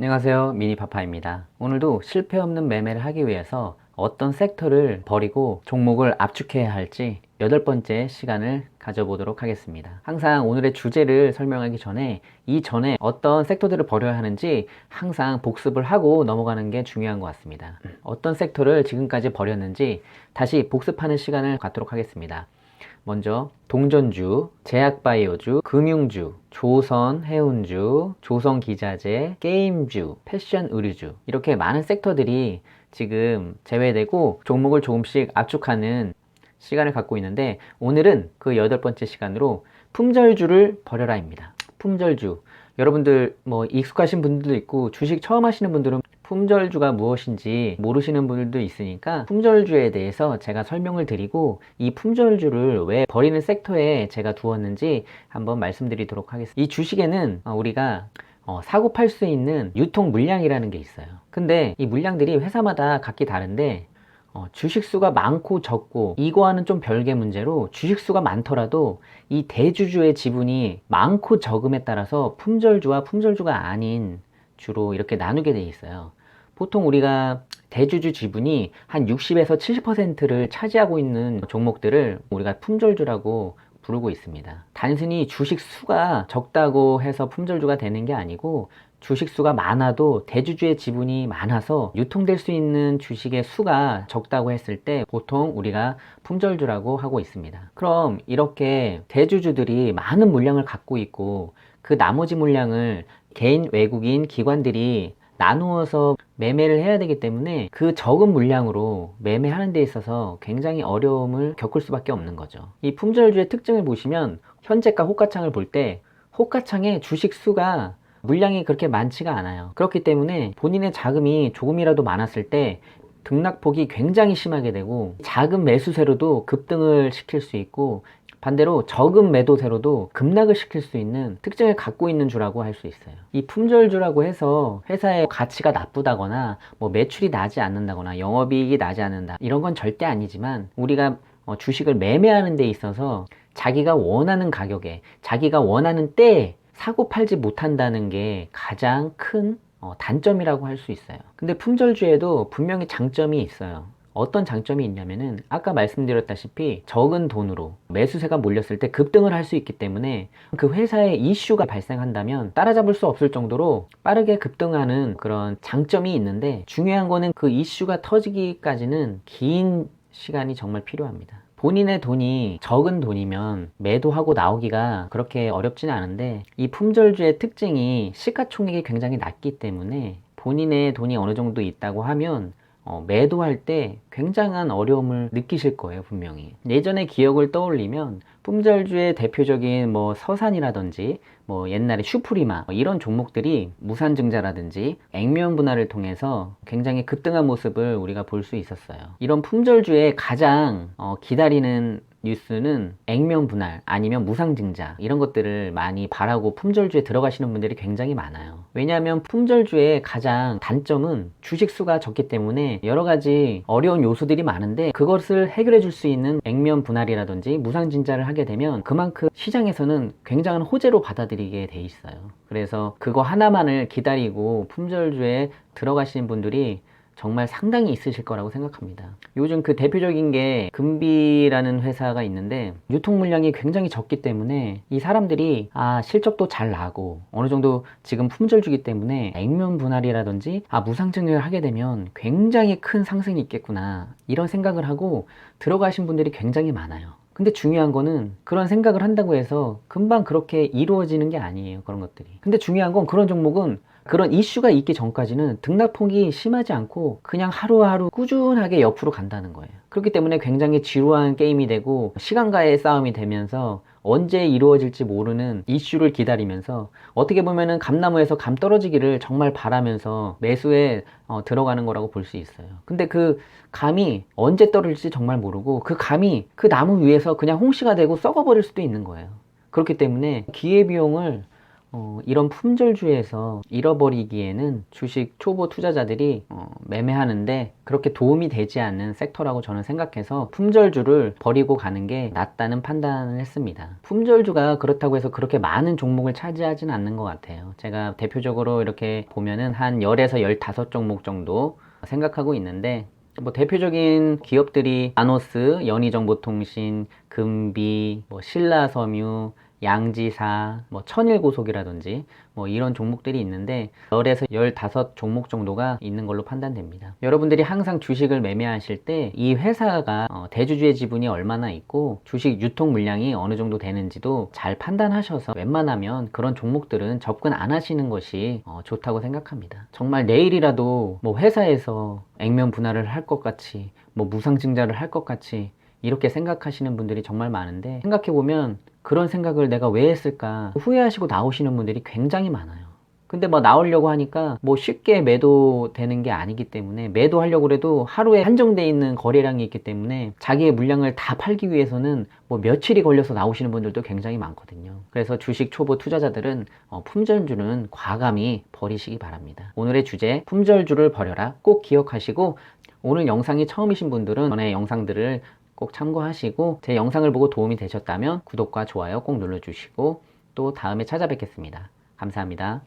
안녕하세요. 미니파파입니다. 오늘도 실패 없는 매매를 하기 위해서 어떤 섹터를 버리고 종목을 압축해야 할지 여덟 번째 시간을 가져보도록 하겠습니다. 항상 오늘의 주제를 설명하기 전에 이 전에 어떤 섹터들을 버려야 하는지 항상 복습을 하고 넘어가는 게 중요한 것 같습니다. 어떤 섹터를 지금까지 버렸는지 다시 복습하는 시간을 갖도록 하겠습니다 먼저 동전주, 제약바이오주, 금융주, 조선 해운주, 조선기자재, 게임주, 패션 의류주 이렇게 많은 섹터들이 지금 제외되고 종목을 조금씩 압축하는 시간을 갖고 있는데 오늘은 그 여덟 번째 시간으로 품절주를 버려라입니다. 품절주 여러분들 뭐 익숙하신 분들도 있고 주식 처음 하시는 분들은 품절주가 무엇인지 모르시는 분들도 있으니까 품절주에 대해서 제가 설명을 드리고 이 품절주를 왜 버리는 섹터에 제가 두었는지 한번 말씀드리도록 하겠습니다. 이 주식에는 어, 우리가 어, 사고 팔 수 있는 유통 물량이라는 게 있어요. 근데 이 물량들이 회사마다 각기 다른데 어, 주식 수가 많고 적고 이거와는 좀 별개 문제로 주식 수가 많더라도 이 대주주의 지분이 많고 적음에 따라서 품절주와 품절주가 아닌 주로 이렇게 나누게 돼 있어요. 보통 우리가 대주주 지분이 한 60에서 70%를 차지하고 있는 종목들을 우리가 품절주라고 부르고 있습니다. 단순히 주식 수가 적다고 해서 품절주가 되는 게 아니고 주식 수가 많아도 대주주의 지분이 많아서 유통될 수 있는 주식의 수가 적다고 했을 때 보통 우리가 품절주라고 하고 있습니다. 그럼 이렇게 대주주들이 많은 물량을 갖고 있고 그 나머지 물량을 개인 외국인 기관들이 나누어서 매매를 해야 되기 때문에 그 적은 물량으로 매매하는 데 있어서 굉장히 어려움을 겪을 수밖에 없는 거죠. 이 품절주의 특징을 보시면 현재가 호가창을 볼 때 호가창의 주식 수가 물량이 그렇게 많지가 않아요. 그렇기 때문에 본인의 자금이 조금이라도 많았을 때 등락폭이 굉장히 심하게 되고 작은 매수세로도 급등을 시킬 수 있고 반대로 적은 매도세로도 급락을 시킬 수 있는 특징을 갖고 있는 주라고 할 수 있어요. 이 품절주라고 해서 회사의 가치가 나쁘다거나 뭐 매출이 나지 않는다거나 영업이익이 나지 않는다 이런 건 절대 아니지만 우리가 어, 주식을 매매하는 데 있어서 자기가 원하는 가격에 자기가 원하는 때에 사고 팔지 못한다는 게 가장 큰 어, 단점이라고 할 수 있어요. 근데 품절주에도 분명히 장점이 있어요. 어떤 장점이 있냐면은 아까 말씀드렸다시피 적은 돈으로 매수세가 몰렸을 때 급등을 할 수 있기 때문에 그 회사에 이슈가 발생한다면 따라잡을 수 없을 정도로 빠르게 급등하는 그런 장점이 있는데 중요한 거는 그 이슈가 터지기까지는 긴 시간이 정말 필요합니다. 본인의 돈이 적은 돈이면 매도하고 나오기가 그렇게 어렵지는 않은데 이 품절주의 특징이 시가총액이 굉장히 낮기 때문에 본인의 돈이 어느 정도 있다고 하면 어, 매도할 때 굉장한 어려움을 느끼실 거예요, 분명히. 예전의 기억을 떠올리면 품절주의 대표적인 뭐 서산이라든지 뭐 옛날에 슈프리마 뭐 이런 종목들이 무산증자라든지 액면 분할을 통해서 굉장히 급등한 모습을 우리가 볼 수 있었어요. 이런 품절주의 가장 어, 기다리는 뉴스는 액면 분할 아니면 무상증자 이런 것들을 많이 바라고 품절주에 들어가시는 분들이 굉장히 많아요. 왜냐하면 품절주의 가장 단점은 주식 수가 적기 때문에 여러 가지 어려운 요소들이 많은데 그것을 해결해 줄 수 있는 액면 분할이라든지 무상증자를 하게 되면 그만큼 시장에서는 굉장한 호재로 받아들이게 돼 있어요. 그래서 그거 하나만을 기다리고 품절주에 들어가시는 분들이 정말 상당히 있으실 거라고 생각합니다. 요즘 그 대표적인 게 금비라는 회사가 있는데 유통 물량이 굉장히 적기 때문에 이 사람들이 아 실적도 잘 나고 어느 정도 지금 품절주기 때문에 액면 분할이라든지 아 무상증을 하게 되면 굉장히 큰 상승이 있겠구나 이런 생각을 하고 들어가신 분들이 굉장히 많아요. 근데 중요한 거는 그런 생각을 한다고 해서 금방 그렇게 이루어지는 게 아니에요. 그런 것들이. 근데 중요한 건 그런 종목은 그런 이슈가 있기 전까지는 등락폭이 심하지 않고 그냥 하루하루 꾸준하게 옆으로 간다는 거예요. 그렇기 때문에 굉장히 지루한 게임이 되고 시간과의 싸움이 되면서 언제 이루어질지 모르는 이슈를 기다리면서 어떻게 보면은 감나무에서 감 떨어지기를 정말 바라면서 매수에 어, 들어가는 거라고 볼 수 있어요. 근데 그 감이 언제 떨어질지 정말 모르고 그 감이 그 나무 위에서 그냥 홍시가 되고 썩어버릴 수도 있는 거예요. 그렇기 때문에 기회비용을 어, 이런 품절주에서 잃어버리기에는 주식 초보 투자자들이 어, 매매하는데 그렇게 도움이 되지 않는 섹터라고 저는 생각해서 품절주를 버리고 가는 게 낫다는 판단을 했습니다. 품절주가 그렇다고 해서 그렇게 많은 종목을 차지하지는 않는 것 같아요. 제가 대표적으로 이렇게 보면은 한 10에서 15종목 정도 생각하고 있는데 뭐 대표적인 기업들이 아노스, 연희정보통신, 금비, 뭐 신라섬유, 양지사, 뭐 천일고속이라든지 뭐 이런 종목들이 있는데 10에서 15 종목 정도가 있는 걸로 판단됩니다. 여러분들이 항상 주식을 매매하실 때 이 회사가 어, 대주주의 지분이 얼마나 있고 주식 유통 물량이 어느 정도 되는지도 잘 판단하셔서 웬만하면 그런 종목들은 접근 안 하시는 것이 어, 좋다고 생각합니다. 정말 내일이라도 뭐 회사에서 액면 분할을 할 것 같이 뭐 무상증자를 할 것 같이 이렇게 생각하시는 분들이 정말 많은데 생각해보면 그런 생각을 내가 왜 했을까 후회하시고 나오시는 분들이 굉장히 많아요. 근데 뭐 나오려고 하니까 뭐 쉽게 매도되는 게 아니기 때문에 매도하려고 해도 하루에 한정돼 있는 거래량이 있기 때문에 자기의 물량을 다 팔기 위해서는 뭐 며칠이 걸려서 나오시는 분들도 굉장히 많거든요. 그래서 주식 초보 투자자들은 어, 품절주는 과감히 버리시기 바랍니다. 오늘의 주제 품절주를 버려라 꼭 기억하시고 오늘 영상이 처음이신 분들은 전에 영상들을 꼭 참고하시고 제 영상을 보고 도움이 되셨다면 구독과 좋아요 꼭 눌러주시고 또 다음에 찾아뵙겠습니다. 감사합니다.